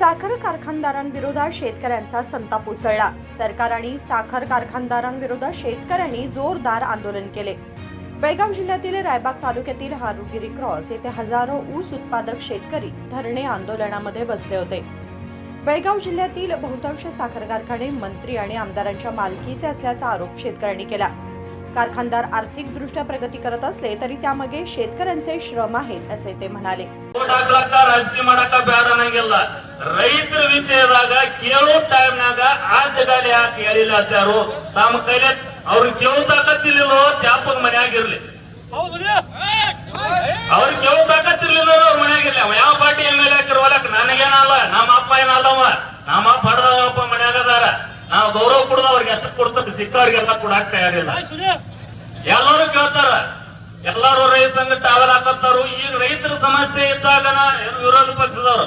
साखर कारखानदारांविरोधात शेतकऱ्यांचा संताप उसळला. सरकार आणि साखर कारखानदारांविरोधात शेतकऱ्यांनी जोरदार आंदोलन केले. बेळगाव जिल्ह्यातील रायबाग तालुक्यातील हारुगिरी क्रॉस येथे हजारो ऊस उत्पादक शेतकरी धरणे आंदोलनामध्ये बसले होते. बेळगाव जिल्ह्यातील बहुतांश साखर कारखाने मंत्री आणि आमदारांच्या मालकीचे असल्याचा आरोप शेतकऱ्यांनी केला. कारखानदार आर्थिकदृष्ट्या प्रगती करत असले तरी त्यामागे शेतकऱ्यांचे श्रम आहेत असे ते म्हणाले ಓಟ್ ಹಾಕ್ಲಕ್ಕ ರಾಜಕೀಯ ಮಾಡಾಕ ಬೇಡ ಅನ್ನಂಗಿಲ್ಲ ರೈತರ ವಿಷಯದಾಗ ಕೇಳೋ ಟೈಮ್ನಾಗ ಆದ್ಯಗಾಲಿ ಯಾಕೆ ಹೇಳಿಲ್ಲ ಅಂತಾರು ತಮ್ಮ ಕೈಲಿ ಅವ್ರಿಗೆ ಕೇಳೋ ತಾಕತ್ತಿರ್ಲಿಲ್ಲೋ ತ್ಯಾಪದ ಮನ್ಯಾಗಿರ್ಲಿ ಅವ್ರಿಗೆ ಎಷ್ಟು ಕೊಡ್ತಾರೆ ಸಿಕ್ಕವ್ರಿಗೆಲ್ಲ ಕೊಡಾಕ್ ತಯಾರಿಲ್ಲ ಎಲ್ಲರೂ ಕೇಳ್ತಾರ ಎಲ್ಲಾರು ರೈತ ಸಂಘ ಟಾವೆಲ್ ಹಾಕತ್ತಾರು ಈಗ ರೈತರ ಸಮಸ್ಯೆ ಇದ್ದಾಗ ವಿರೋಧ ಪಕ್ಷದವ್ರು?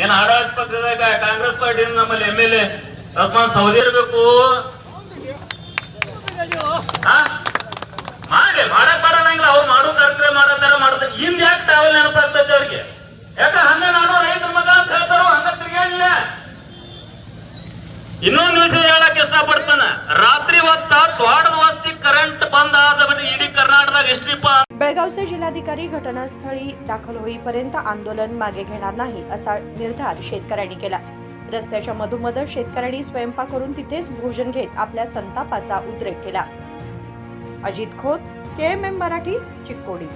ಏನ್ ಆಡಳಿತ ಪಕ್ಷದಾಗ ಕಾಂಗ್ರೆಸ್ ಪಾರ್ಟಿ ನಮ್ಮಲ್ಲಿ ಎಂ ಎಲ್ ಎ ರಸ್ಮಾನ್ ಸೌದಿ ಇರ್ಬೇಕು? ಮಾಡಿ ಮಾಡಕ್ ಮಾಡಂಗಿಲ್ಲ ಅವ್ರು ಮಾಡೋ ಕಾರ್ಯಕ್ರಮ ಮಾಡತಾರ ಮಾಡ್ತಾರೆ. ಹಿಂದ್ ಯಾಕೆ ಟಾವೆಲ್ ನೆನಪಾಗ್ತೈತೆ ಅವ್ರಿಗೆ? ಯಾಕ ಹಂಗ ನಾನು ರೈತರ ಮಗ ಅಂತ ಹೇಳ್ತಾರೋ ಹಂಗ ತಿರ್ಗಿಲ್ಲ ಇನ್ನೊಂದು ವಿಷಯ ಹೇಳಕ್ ಇಷ್ಟಪಡ್ತಾನ ರಾತ್ರಿ ಹೊತ್ತ ತ್ವಾಡದ ವಸ್ತಿ ಕರೆಂಟ್ ಬಂದ್ ಆದ ಬಿಟ್ಟು ಇಡೀ ಕರ್ನಾಟಕದಾಗ ಎಷ್ಟ್ರಿಪ್ಪ बेळगावचे जिल्हाधिकारी घटनास्थळी दाखल होईपर्यंत आंदोलन मागे घेणार नाही असा निर्धार शेतकऱ्यांनी केला रस्त्याच्या मधोमध शेतकऱ्यांनी स्वयंपाक करून तिथेच भोजन घेत आपल्या संतापाचा उद्रेक केला Ajit Khot K M M Marathi Chikkodi